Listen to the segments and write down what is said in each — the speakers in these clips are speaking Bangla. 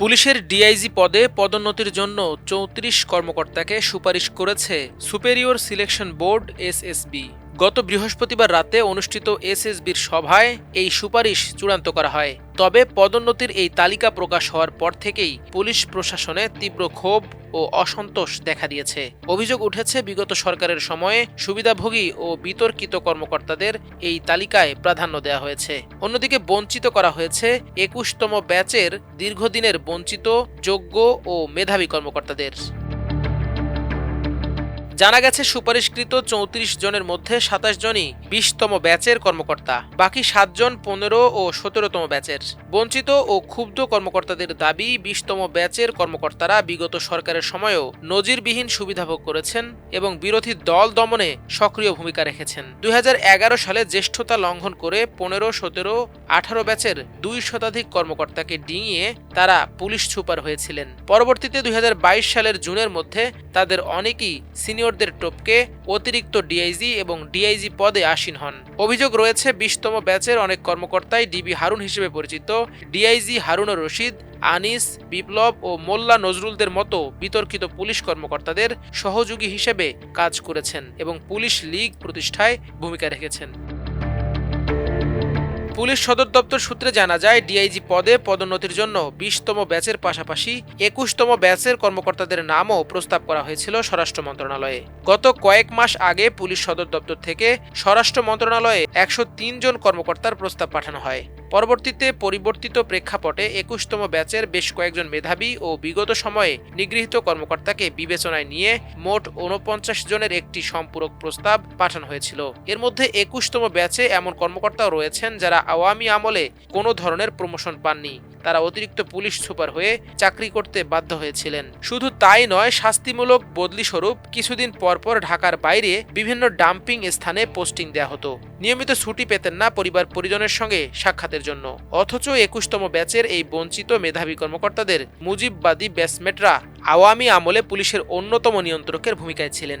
পুলিশের ডিআইজি পদে পদোন্নতির জন্য চৌত্রিশ কর্মকর্তাকে সুপারিশ করেছে সুপেরিয়র সিলেকশন বোর্ড এসএসবি। গত বৃহস্পতিবার রাতে অনুষ্ঠিত এসএসবির সভায় এই সুপারিশ চূড়ান্ত করা হয়। তবে পদোন্নতির এই তালিকা প্রকাশ হওয়ার পর থেকেই পুলিশ প্রশাসনে তীব্র ক্ষোভ ও অসন্তোষ দেখা দিয়েছে। অভিযোগ উঠেছে, বিগত সরকারের সময়ে সুবিধাভোগী ও বিতর্কিত কর্মকর্তাদের এই তালিকায় প্রাধান্য দেওয়া হয়েছে। অন্যদিকে বঞ্চিত করা হয়েছে একুশতম ব্যাচের দীর্ঘদিনের বঞ্চিত, যোগ্য ও মেধাবী কর্মকর্তাদের। জানা গেছে, সুপারিশকৃত চৌত্রিশ জনের মধ্যে সাতাশ জনই বিশতম ব্যাচের কর্মকর্তা, বাকি সাতজন পনেরো ও সতেরোতম ব্যাচের। বঞ্চিত ও ক্ষুব্ধ কর্মকর্তাদের দাবি, বিশতম ব্যাচের কর্মকর্তারা বিগত সরকারের সময়েও নজিরবিহীন সুবিধা ভোগ করেছেন এবং বিরোধী দল দমনে সক্রিয় ভূমিকা রেখেছেন। দুই হাজার এগারো সালে জ্যেষ্ঠতা লঙ্ঘন করে পনেরো, সতেরো, আঠারো ব্যাচের দুই শতাধিক কর্মকর্তাকে ডিঙিয়ে তারা পুলিশ সুপার হয়েছিলেন। পরবর্তীতে দুই হাজার বাইশ সালের জুনের মধ্যে তাদের অনেকেই সিনিয়রদের টপকে অতিরিক্ত ডিআইজি এবং ডিআইজি পদে আসীন হন। অভিযোগ রয়েছে, বিশতম ব্যাচের অনেক কর্মকর্তাই ডিবি হারুন হিসেবে পরিচিত। ডিআইজি হারুন রশিদ, আনিস, বিপ্লব ও মোল্লা নজরুলদের মতো বিতর্কিত পুলিশ কর্মকর্তাদের সহযোগী হিসেবে কাজ করেছেন এবং পুলিশ লীগ প্রতিষ্ঠায় ভূমিকা রেখেছেন। পুলিশ সদর দপ্তর সূত্রে জানা যায়, ডিআইজি পদে পদোন্নতির জন্য বিশতম ব্যাচের পাশাপাশি একুশতম ব্যাচের কর্মকর্তাদের নামও প্রস্তাব করা হয়েছিল স্বরাষ্ট্র মন্ত্রণালয়ে। গত কয়েক মাস আগে পুলিশ সদর দপ্তর থেকে স্বরাষ্ট্র মন্ত্রণালয়ে একশো জন কর্মকর্তার প্রস্তাব পাঠানো হয়। পরবর্তীতে পরিবর্তিত প্রেক্ষাপটে একুশতম ব্যাচের বেশ কয়েকজন মেধাবী ও বিগত সময়ে নিগৃহীত কর্মকর্তাকে বিবেচনায় নিয়ে মোট উনপঞ্চাশ জনের একটি সম্পূরক প্রস্তাব পাঠানো হয়েছিল। এর মধ্যে একুশতম ব্যাচে এমন কর্মকর্তাও রয়েছেন যারা আওয়ামী আমলে কোনো ধরনের প্রমোশন পাননি। তারা অতিরিক্ত পুলিশ সুপার হয়ে চাকরি করতে বাধ্য হয়েছিলেন। শুধু তাই নয়, শাস্তিমূলক বদলি স্বরূপ কিছুদিন পরপর ঢাকার বাইরে বিভিন্ন ডাম্পিং স্থানে পোস্টিং দেওয়া হতো। নিয়মিত ছুটি পেতেন না পরিবার পরিজনের সঙ্গে সাক্ষাতের জন্য। অথচ একুশতম ব্যাচের এই বঞ্চিত মেধাবী কর্মকর্তাদের মুজিববাদী ব্যাচমেটরা আওয়ামী আমলে পুলিশের অন্যতম নিয়ন্ত্রকের ভূমিকায় ছিলেন।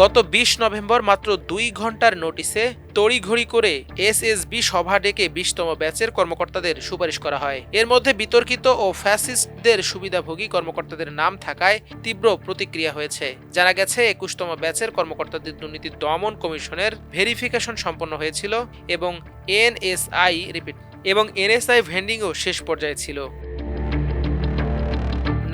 গত বিশ নভেম্বর মাত্র দুই ঘণ্টার নোটিসে তড়িঘড়ি করে এসএসবি সভা ডেকে বিশতম ব্যাচের কর্মকর্তাদের সুপারিশ করা হয়। এর মধ্যে বিতর্কিত ও ফ্যাসিস্টদের সুবিধাভোগী কর্মকর্তাদের নাম থাকায় তীব্র প্রতিক্রিয়া হয়েছে। জানা গেছে, একুশতম ব্যাচের কর্মকর্তাদের দুর্নীতি দমন কমিশনের ভেরিফিকেশন সম্পন্ন হয়েছিল এবং এনএসআই রিপিট এবং এনএসআই ভেন্ডিংও শেষ পর্যায়ে ছিল।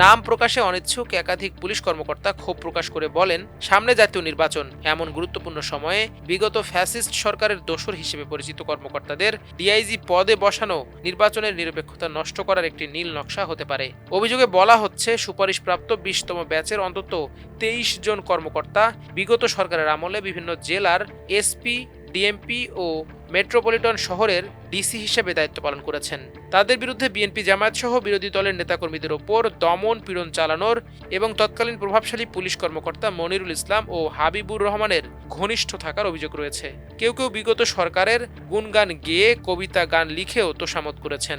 নাম প্রকাশে অনিচ্ছুক একাধিক পুলিশ কর্মকর্তা ক্ষোভ প্রকাশ করে বলেন, সামনে জাতীয় নির্বাচন। এমন গুরুত্বপূর্ণ সময়ে বিগত ফ্যাসিস্ট সরকারের দোসর হিসেবে পরিচিত কর্মকর্তাদের ডিআইজি পদে বসানো নির্বাচনের নিরপেক্ষতা নষ্ট করার একটি নীল নকশা হতে পারে। অভিযোগে বলা হচ্ছে, সুপারিশপ্রাপ্ত বিশতম ব্যাচের অন্তত তেইশ জন কর্মকর্তা বিগত সরকারের আমলে বিভিন্ন জেলার এসপি ডিএমপি ও মেট্রোপলিটন শহরের ডিসি হিসেবে দায়িত্ব পালন করেছেন। তাদের বিরুদ্ধে বিএনপি জামায়াত সহ বিরোধী দলের নেতাকর্মীদের ওপর দমন পীড়ন চালানোর এবং তৎকালীন প্রভাবশালী পুলিশ কর্মকর্তা মনিরুল ইসলাম ও হাবিবুর রহমানের ঘনিষ্ঠ থাকার অভিযোগ রয়েছে। কেউ কেউ বিগত সরকারের গুণগান গেয়ে কবিতা গান লিখেও তোষামত করেছেন।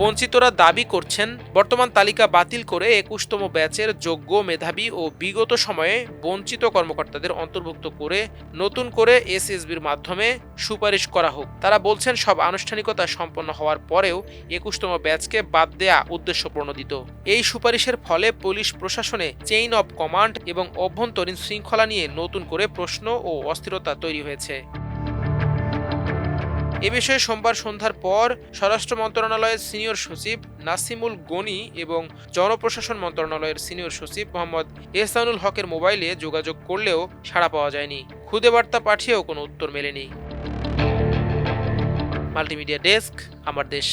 বঞ্চিতরা দাবি করছেন, বর্তমান তালিকা বাতিল করে একুশতম ব্যাচের যোগ্য মেধাবী ও বিগত সময়ে বঞ্চিত কর্মকর্তাদের অন্তর্ভুক্ত করে নতুন করে এসএসবির মাধ্যমে সুপারিশ করা হোক। তারা বলছেন, সব আনুষ্ঠানিকতা সম্পন্ন হওয়ার পরেও একুশতম ব্যাচকে বাদ দেয়া উদ্দেশ্য প্রণোদিত এই সুপারিশের ফলে পুলিশ প্রশাসনে চেইন অব কমান্ড এবং অভ্যন্তরীণ শৃঙ্খলা নিয়ে নতুন করে প্রশ্ন ও অস্থিরতা তৈরি হয়েছে। এ বিষয়ে সোমবার সন্ধ্যার পর স্বরাষ্ট্র মন্ত্রণালয়ের সিনিয়র সচিব নাসিমুল গনি এবং জনপ্রশাসন মন্ত্রণালয়ের সিনিয়র সচিব মোহাম্মদ এহসানুল হকের মোবাইলে যোগাযোগ করলেও সাড়া পাওয়া যায়নি। খুদে বার্তা পাঠিয়েও কোনো উত্তর মেলেনি। মাল্টিমিডিয়া ডেস্ক, আমার দেশ।